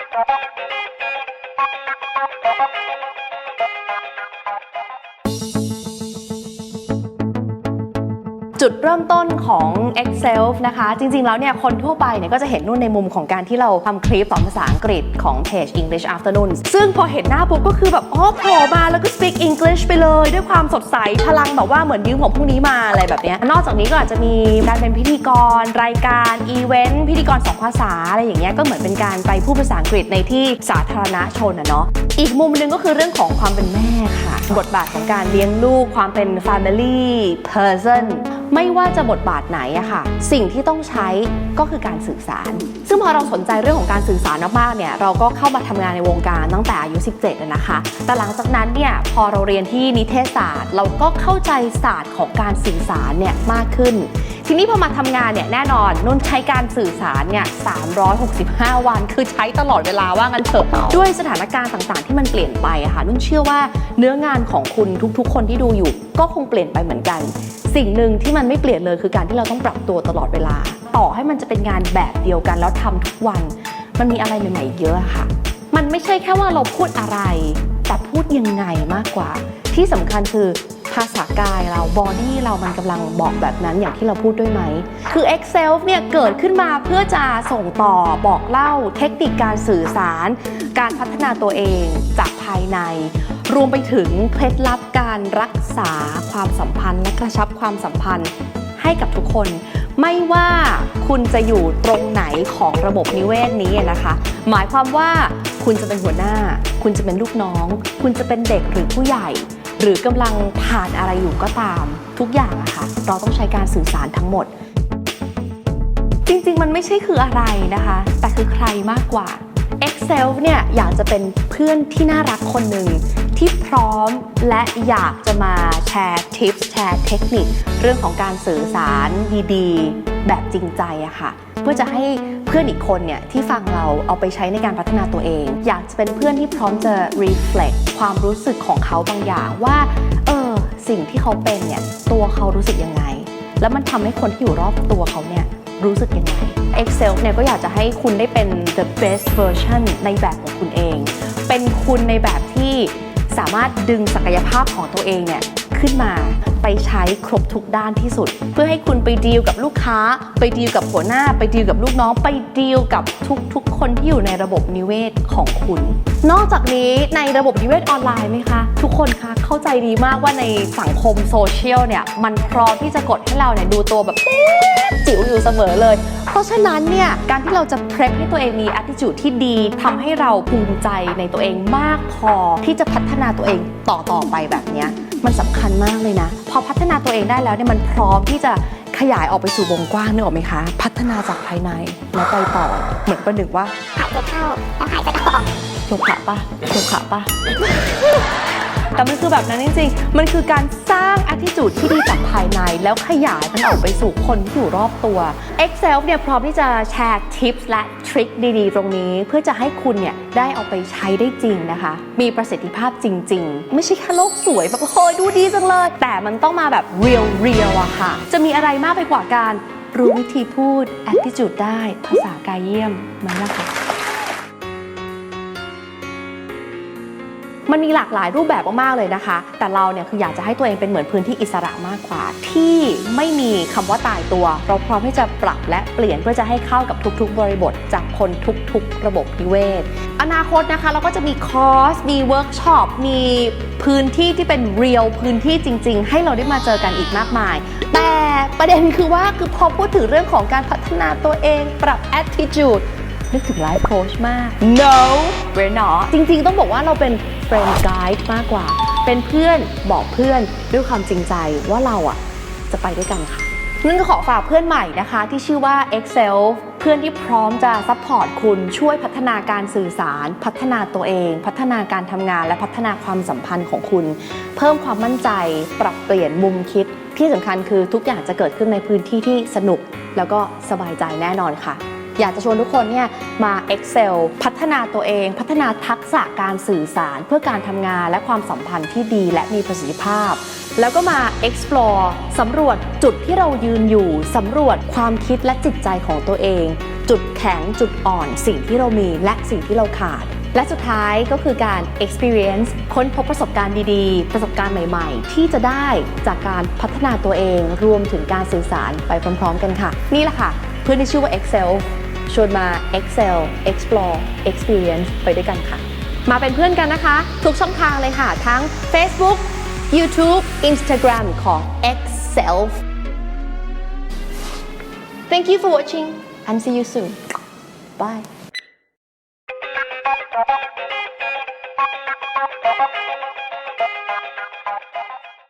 Thank you. จุดเริ่มต้นของ Excel นะคะ จริงๆ แล้วเนี่ยคนทั่วไปเนี่ยก็จะเห็นนู่นในมุมของการที่เราทำคลิปสอนภาษาอังกฤษของเพจ English Afternoon ซึ่งพอเห็นหน้าปุ๊บก็คือแบบอ๋อโผล่มาแล้วก็ speak English ไปเลย ด้วยความสดใสพลังแบบว่าเหมือนยืมของพวกนี้มาอะไรแบบนี้ นอกจากนี้ก็อาจจะมีการเป็นพิธีกร รายการอีเวนต์พิธีกรสองภาษาอะไรอย่างเงี้ยก็เหมือนเป็นการไปพูดภาษาอังกฤษในที่สาธารณชนอะเนาะอีกมุมหนึงก็คือเรื่องของความเป็นแม่ค่ะ บทบาทของการเลี้ยงลูกความเป็น family person ไม่ว่าจะบทบาทไหนอะค่ะ สิ่งที่ต้องใช้ก็คือการสื่อสาร ซึ่งพอเราสนใจเรื่องของการสื่อสารมากๆเนี่ยเราก็เข้ามาทำงานในวงการตั้งแต่อายุ 17นะคะ แต่หลังจากนั้นเนี่ยพอเราเรียนที่นิเทศศาสตร์ เราก็เข้าใจศาสตร์ของการสื่อสารเนี่ยมากขึ้น ทีนี้พอมาทำงานเนี่ยแน่นอนนุ่นใช้การสื่อสารเนี่ย365 วัน คือใช้ตลอดเวลาว่างั้นเถอะด้วยสถานการณ์ต่างๆ ที่มันเปลี่ยนไปอะค่ะนุ่นเชื่อว่าเนื้องานของคุณทุกๆ คนที่ดูอยู่ ก็คงเปลี่ยนไปเหมือนกัน สิ่งหนึ่งที่มันไม่เปลี่ยนเลยคือการที่เราต้องปรับตัวตลอดเวลา ต่อให้มันจะเป็นงานแบบเดียวกันแล้วทำทุกวัน มันมีอะไรใหม่ๆเยอะค่ะ มันไม่ใช่แค่ว่าเราพูดอะไร แต่พูดยังไงมากกว่า ที่สำคัญคือาษากายเราบอดี้เรามันกำลังบอกแบบนั้นอย่างที่เราพูดด้วยไหม คือ Excel เนี่ยเกิดขึ้นมาเพื่อจะส่งต่อบอกเล่าเทคนิคการสื่อสาร การพัฒนาตัวเองจากภายใน รวมไปถึงเคล็ดลับการรักษาความสัมพันธ์ และกระชับความสัมพันธ์ให้กับทุกคน ไม่ว่าคุณจะอยู่ตรงไหนของระบบนิเวศนี้นะคะ หมายความว่าคุณจะเป็นหัวหน้า คุณจะเป็นลูกน้อง คุณจะเป็นเด็กหรือผู้ใหญ่ หรือกำลังผ่านอะไรอยู่ก็ตาม ทุกอย่างอะค่ะเราต้องใช้การสื่อสารทั้งหมด จริงๆ มันไม่ใช่คืออะไรนะคะ แต่คือใครมากกว่า Excel เนี่ยอยากจะเป็นเพื่อนที่น่ารักคนหนึ่งที่พร้อมและอยากจะมาแชร์ทิปแชร์เทคนิค เรื่องของการสื่อสารดีๆ แบบจริงใจอะค่ะ เพื่อจะให้ เพื่อนอีกคนเนี่ยที่ฟังเราเอาไปใช้ในการพัฒนาตัวเอง อยากจะเป็นเพื่อนที่พร้อมจะ reflect ความรู้สึกของเขาบางอย่างว่าเออสิ่งที่เขาเป็นเนี่ยตัวเขารู้สึกยังไง แล้วมันทำให้คนที่อยู่รอบตัวเขาเนี่ยรู้สึกยังไง Excel เนี่ยก็อยากจะให้คุณได้เป็น the best version ในแบบของคุณเอง เป็นคุณในแบบที่สามารถดึงศักยภาพของตัวเองเนี่ยขึ้นมา ไปใช้ครบทุกด้านที่สุด เพื่อให้คุณไปดีลกับลูกค้า ไปดีลกับหัวหน้า ไปดีลกับลูกน้อง ไปดีลกับทุกๆ คนที่อยู่ในระบบนิเวศของคุณ นอกจากนี้ในระบบนิเวศออนไลน์ไหมคะ ทุกคนคะเข้าใจดีมากว่าในสังคมโซเชียลเนี่ยมันพร้อมที่จะกดให้เราเนี่ยดูตัวแบบจิ๋วอยู่เสมอเลยเพราะฉะนั้นเนี่ยการที่เราจะเพรพให้ตัวเองมี attitude ที่ดีทำให้เราภูมิใจในตัวเองมากพอที่จะพัฒนาตัวเองต่อต่อไปแบบเนี้ย มันสำคัญมากเลยนะ พอพัฒนาตัวเองได้แล้วเนี่ยมันพร้อมที่จะขยายออกไปสู่วงกว้างนึกออกไหมคะ พัฒนาจากภายในแล้วไปต่อ เหมือนประหนึ่งว่าหายใจเข้าแล้วหายใจออกโยคะปะโยคะปะ แต่มันคือแบบนั้นจริงๆ มันคือการสร้าง attitude ที่ดีจากภายใน แล้วขยายมันออกไปสู่คนที่อยู่รอบตัว Excel เนี่ยพร้อมที่จะแชร์ทิปส์และทริคดีๆ ตรงนี้ เพื่อจะให้คุณเนี่ยได้เอาไปใช้ได้จริงนะคะ มีประสิทธิภาพจริง ๆ ไม่ใช่แค่โลกสวยแบบโอ้ยดูดีจังเลย แต่มันต้องมาแบบ real real อะค่ะ จะมีอะไรมากไปกว่าการรู้วิธีพูด attitude ได้ ภาษากายเยี่ยมไหมล่ะคะ มันมีหลากหลายรูปแบบมากๆเลยนะคะ แต่เราเนี่ยคืออยากจะให้ตัวเองเป็นเหมือนพื้นที่อิสระมากกว่า ที่ไม่มีคำว่าตายตัว เราพร้อมที่จะปรับและเปลี่ยนเพื่อจะให้เข้ากับทุกๆ บริบท จากคนทุกๆ ระบบนิเวศ อนาคตนะคะเราก็จะมีคอร์ส มีเวิร์กช็อป มีพื้นที่ที่เป็นเรียลพื้นที่จริง ๆ ให้เราได้มาเจอกันอีกมากมาย แต่ประเด็นคือว่าคือพอพูดถึงเรื่องของการพัฒนาตัวเองปรับ attitude นึกถึงไลฟ์โค้ชมาก no we're not จริงๆ ต้องบอกว่าเราเป็น friend guide มากกว่า เป็นเพื่อนบอกเพื่อนด้วยความจริงใจว่าเราอะจะไปด้วยกันค่ะนั่นก็ขอฝากเพื่อนใหม่นะคะ ที่ชื่อว่า Excel เพื่อนที่พร้อมจะซัพพอร์ตคุณช่วยพัฒนาการสื่อสาร พัฒนาตัวเอง พัฒนาการทำงาน และพัฒนาความสัมพันธ์ของคุณ เพิ่มความมั่นใจ ปรับเปลี่ยนมุมคิด ที่สำคัญคือทุกอย่างจะเกิดขึ้นในพื้นที่ที่สนุก แล้วก็สบายใจแน่นอนค่ะ อยากจะชวนทุกคนเนี่ยมา Excel พัฒนาตัวเอง พัฒนาทักษะการสื่อสารเพื่อการทำงานและความสัมพันธ์ที่ดีและมีประสิทธิภาพ แล้วก็มา explore สำรวจจุดที่เรายืนอยู่สำรวจความคิดและจิตใจของตัวเอง จุดแข็งจุดอ่อน สิ่งที่เรามีและสิ่งที่เราขาดและสุดท้ายก็คือการ experience ค้นพบประสบการณ์ดีๆ ประสบการณ์ใหม่ๆ ที่จะได้จากการพัฒนาตัวเองรวมถึงการสื่อสารไปพร้อมๆ กันค่ะ นี่แหละค่ะ เพื่อนที่ชื่อว่า Excel ชวนมา Excel Explore Experience ไปด้วยกันค่ะ มาเป็นเพื่อนกันนะคะ ทุกช่องทางเลยค่ะ ทั้ง Facebook YouTube Instagram ของ Excel Thank you for watching and see you soon Bye